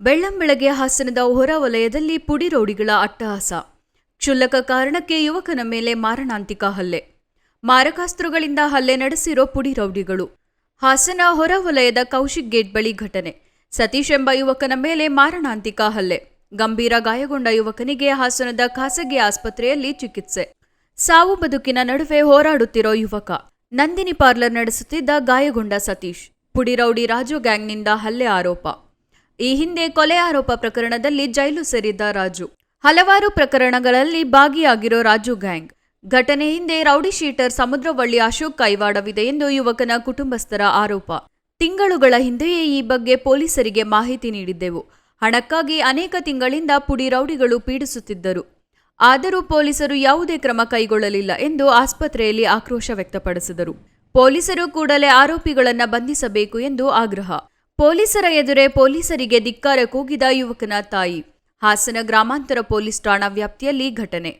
ಬೆಳ್ಳಂಬೆಳಗ್ಗೆ ಹಾಸನದ ಹೊರ ವಲಯದಲ್ಲಿ ಪುಡಿ ರೌಡಿಗಳ ಅಟ್ಟಹಾಸ. ಕ್ಷುಲ್ಲಕ ಕಾರಣಕ್ಕೆ ಯುವಕನ ಮೇಲೆ ಮಾರಣಾಂತಿಕ ಹಲ್ಲೆ. ಮಾರಕಾಸ್ತ್ರಗಳಿಂದ ಹಲ್ಲೆ ನಡೆಸಿರೋ ಪುಡಿ ರೌಡಿಗಳು. ಹಾಸನ ಹೊರ ವಲಯದ ಕೌಶಿಕ್ ಗೇಟ್ ಬಳಿ ಘಟನೆ. ಸತೀಶ್ ಎಂಬ ಯುವಕನ ಮೇಲೆ ಮಾರಣಾಂತಿಕ ಹಲ್ಲೆ. ಗಂಭೀರ ಗಾಯಗೊಂಡ ಯುವಕನಿಗೆ ಹಾಸನದ ಖಾಸಗಿ ಆಸ್ಪತ್ರೆಯಲ್ಲಿ ಚಿಕಿತ್ಸೆ. ಸಾವು ಬದುಕಿನ ನಡುವೆ ಹೋರಾಡುತ್ತಿರೋ ಯುವಕ. ನಂದಿನಿ ಪಾರ್ಲರ್ ನಡೆಸುತ್ತಿದ್ದ ಗಾಯಗೊಂಡ ಸತೀಶ್. ಪುಡಿರೌಡಿ ರಾಜು ಗ್ಯಾಂಗ್ನಿಂದ ಹಲ್ಲೆ ಆರೋಪ. ಈ ಹಿಂದೆ ಕೊಲೆ ಆರೋಪ ಪ್ರಕರಣದಲ್ಲಿ ಜೈಲು ಸೇರಿದ್ದ ರಾಜು. ಹಲವಾರು ಪ್ರಕರಣಗಳಲ್ಲಿ ಭಾಗಿಯಾಗಿರೋ ರಾಜು ಗ್ಯಾಂಗ್. ಘಟನೆ ಹಿಂದೆ ರೌಡಿ ಶೀಟರ್ ಸಮುದ್ರವಳ್ಳಿ ಅಶೋಕ್ ಕೈವಾಡವಿದೆ ಎಂದು ಯುವಕನ ಕುಟುಂಬಸ್ಥರ ಆರೋಪ. ತಿಂಗಳುಗಳ ಹಿಂದೆಯೇ ಈ ಬಗ್ಗೆ ಪೊಲೀಸರಿಗೆ ಮಾಹಿತಿ ನೀಡಿದ್ದೆವು. ಹಣಕ್ಕಾಗಿ ಅನೇಕ ತಿಂಗಳಿಂದ ಪುಡಿ ರೌಡಿಗಳು ಪೀಡಿಸುತ್ತಿದ್ದರು. ಆದರೂ ಪೊಲೀಸರು ಯಾವುದೇ ಕ್ರಮ ಕೈಗೊಳ್ಳಲಿಲ್ಲ ಎಂದು ಆಸ್ಪತ್ರೆಯಲ್ಲಿ ಆಕ್ರೋಶ ವ್ಯಕ್ತಪಡಿಸಿದರು. ಪೊಲೀಸರು ಕೂಡಲೇ ಆರೋಪಿಗಳನ್ನು ಬಂಧಿಸಬೇಕು ಎಂದು ಆಗ್ರಹ. ಪೊಲೀಸರ ಎದುರೆ ಪೊಲೀಸರಿಗೆ ಧಿಕ್ಕಾರ ಕೂಗಿದ ಯುವಕನ ತಾಯಿ. ಹಾಸನ ಗ್ರಾಮಾಂತರ ಪೊಲೀಸ್ ಠಾಣಾ ವ್ಯಾಪ್ತಿಯಲ್ಲಿ ಘಟನೆ.